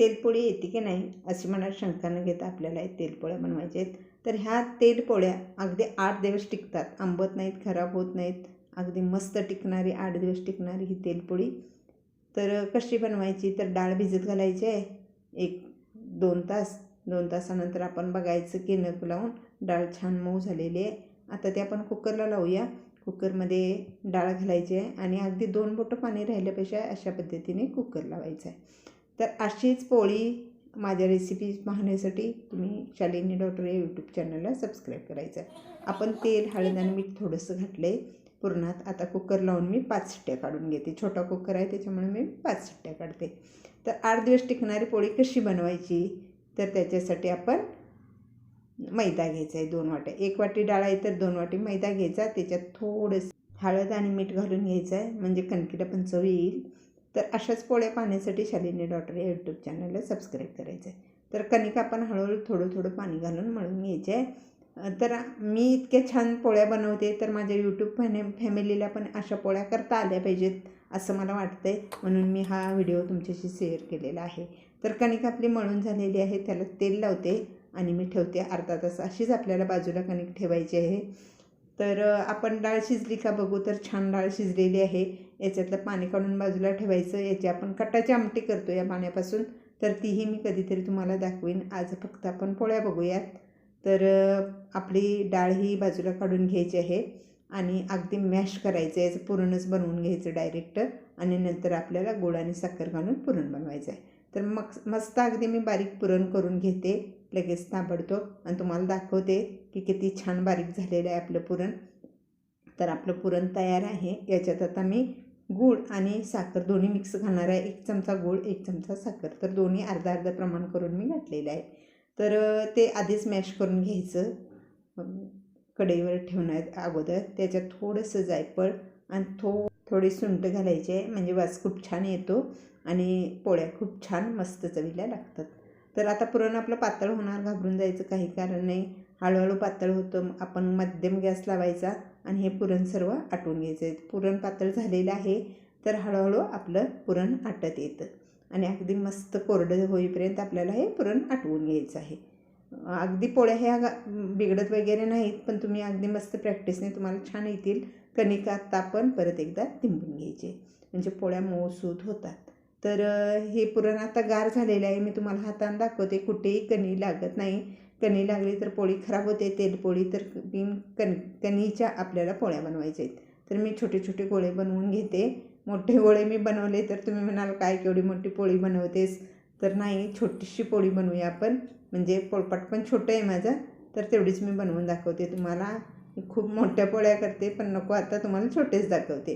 तेलपोळी येते की नाही अशी मनात शंका न घेता आपल्याला तेलपोळ्या बनवायच्या आहेत. तर ह्या तेलपोळ्या अगदी आठ दिवस टिकतात. आंबत नाहीत खराब होत नाहीत. अगदी मस्त टिकणारी आठ दिवस टिकणारी ही तेलपोळी. तर कशी बनवायची? तर डाळ भिजत घालायची आहे. एक दोन तास. दोन तासानंतर आपण बघायचं की नक लावून डाळ छान मऊ झालेली आहे. आता ते आपण कुकरला लावूया. कुकरमध्ये डाळ घालायची आहे आणि अगदी दोन बोटं पाणी राहिल्यापेक्षा अशा पद्धतीने कुकर लावायचं आहे. तर अशीच पोळी माझ्या रेसिपीज पाहण्यासाठी तुम्ही शालिनी डॉक्टर या यूट्यूब चॅनलला सबस्क्राईब करायचं. आपण तेल हळद आणि मीठ थोडंसं घातलं आहे पुरणात आता कुकर लावून मी पाच शिट्ट्या काढून घेते. छोटा कुकर आहे त्याच्यामुळे मी पाच शिट्ट्या काढते. तर आठ दिवस टिकणारी पोळी कशी बनवायची? तर त्याच्यासाठी आपण मैदा घ्यायचा आहे दोन वाट्या. एक वाटी डाळ आहे तर दोन वाटी मैदा घ्यायचा. त्याच्यात थोडंसं हळद आणि मीठ घालून घ्यायचं आहे म्हणजे कणकीला पण चव येईल. तर अशाच पोळ्या पाहण्यासाठी शालिनी डॉक्टर या यूट्यूब चॅनलला सबस्क्राईब करायचं आहे तर कणिका आपण हळूहळू थोडं थोडं पाणी घालून मळून घ्यायचे. आहे तर मी इतक्या छान पोळ्या बनवते तर माझ्या यूट्यूब फॅने फॅमिलीला पण अशा पोळ्या करता आल्या पाहिजेत असं मला वाटतं आहे म्हणून मी हा व्हिडिओ तुमच्याशी शेअर केलेला आहे. तर कणिक आपली मळून झालेली आहे त्याला तेल लावते आणि मी ठेवते अर्धा तास. अशीच आपल्याला बाजूला कणिक ठेवायची आहे. तर आपण डाळ शिजली का बघू? तर छान डाळ शिजलेली आहे. याच्यातलं पाणी काढून बाजूला ठेवायचं. याची आपण कटाची आमटी करतो या पाण्यापासून. तर तीही मी कधीतरी तुम्हाला दाखवीन. आज फक्त आपण पोळ्या बघूयात. तर आपली डाळ ही बाजूला काढून घ्यायची आहे आणि अगदी मॅश करायचं याचं पुरणच बनवून घ्यायचं डायरेक्ट आणि नंतर आपल्याला गोड आणि साखर घालून पुरण बनवायचं आहे. तर मग मस्त अगदी मी बारीक पुरण करून घेते. लगेच ताबडतोब आणि तुम्हाला दाखवते की किती छान बारीक झालेलं आहे आपलं पुरण. तर आपलं पुरण तयार आहे. याच्यात आता मी गूळ आणि साखर दोन्ही मिक्स घालणार आहे. एक चमचा गूळ एक चमचा साखर. तर दोन्ही अर्धा अर्धा प्रमाण करून मी घातलेलं आहे. तर ते आधीच मॅश करून घ्यायचं. कढईवर ठेवण्यात अगोदर. त्याच्यात थोडंसं जायफळ आणि थो थोडी सुंट घालायची आहे. म्हणजे वास खूप छान येतो आणि पोळ्या खूप छान मस्त चवीला लागतात. तर आता पुरण आपलं पातळ होणार घाबरून जायचं काही कारण नाही. हळूहळू पातळ होतं आपण मध्यम गॅस लावायचा आणि हे पुरण सर्व आटवून घ्यायचं. आहे पुरण पातळ झालेलं आहे तर हळूहळू आपलं पुरण आटत येतं. आणि अगदी मस्त कोरडं होईपर्यंत आपल्याला हे पुरण आटवून घ्यायचं आहे. अगदी पोळ्या ह्या बिघडत वगैरे नाहीत पण तुम्ही अगदी मस्त प्रॅक्टिसने तुम्हाला छान येतील. कणिका आत्ता आपण परत एकदा तिंबून घ्यायचे. म्हणजे पोळ्या मऊसूत होतात. तर हे पुरण आता गार झालेलं आहे. मी तुम्हाला हातानं दाखवते. कुठेही कणी लागत नाही. कणी लागली तर पोळी खराब होते. तेलपोळी तर बिन कण कणीच्या आपल्याला पोळ्या बनवायच्या आहेत. तर मी छोटे छोटे गोळे बनवून घेते. मोठे गोळे मी बनवले तर तुम्ही म्हणाल काय केवढी मोठी पोळी बनवतेस? तर नाही. छोटीशी पोळी बनवूया आपण. म्हणजे पोळपाट पण छोटं आहे माझं. तर तेवढीच मी बनवून दाखवते तुम्हाला. खूप मोठ्या पोळ्या करते पण नको आता तुम्हाला छोटेच दाखवते.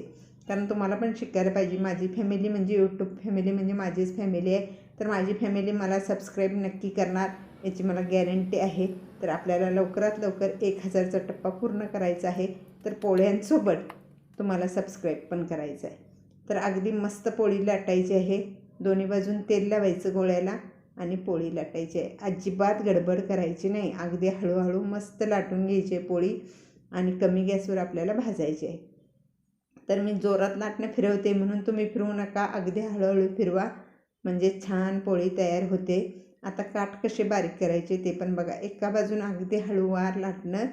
कारण तुम्हाला पण शिकायला पाहिजे. माझी फॅमिली म्हणजे यूट्यूब फॅमिली म्हणजे माझीच फॅमिली आहे. तर माझी फॅमिली मला सबस्क्राईब नक्की करणार. याची मला गॅरंटी आहे. तर आपल्याला लवकरात लवकर एक हजारचा टप्पा पूर्ण करायचा आहे. तर पोळ्यांसोबत तुम्हाला सबस्क्राईब पण करायचं आहे. तर अगदी मस्त पोळी लाटायची आहे. दोन्ही बाजून तेल लावायचं गोळ्याला आणि पोळी लाटायची आहे. अजिबात गडबड करायची नाही. अगदी हळूहळू मस्त लाटून घ्यायची आहे पोळी आणि कमी गॅसवर आपल्याला भाजायची आहे. तर मी जोरात लाटणं फिरवते म्हणून तुम्ही फिरवू नका. अगदी हळूहळू फिरवा. म्हणजे छान पोळी तयार होते. आता काठ कसे बारीक करायचे ते पण बघा. एका बाजून अगदी हळूवार लाटणं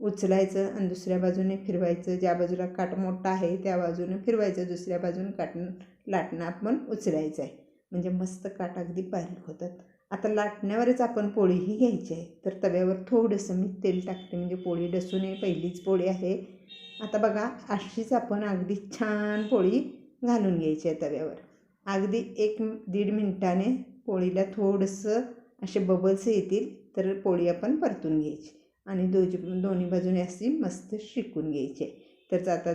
उचलायचं आणि दुसऱ्या बाजूने फिरवायचं. ज्या बाजूला काठ मोठा आहे त्या बाजूने फिरवायचं. दुसऱ्या बाजूने काट लाटणं आपण उचलायचं आहे. म्हणजे मस्त काठ अगदी बारीक होतात. आता लाटण्यावरच आपण पोळीही घ्यायची आहे. तर तव्यावर थोडंसं मी तेल टाकते. म्हणजे पोळी डसून नये पहिलीच पोळी आहे. आता बघा अशीच आपण अगदी छान पोळी घालून घ्यायची आहे तव्यावर. अगदी एक दीड मिनटाने पोळीला थोडंसं असे बबल्स येतील तर पोळी आपण परतून घ्यायची. आणि दोजी दोन्ही बाजूने अशी मस्त शिकून घ्यायची आहे. तर आता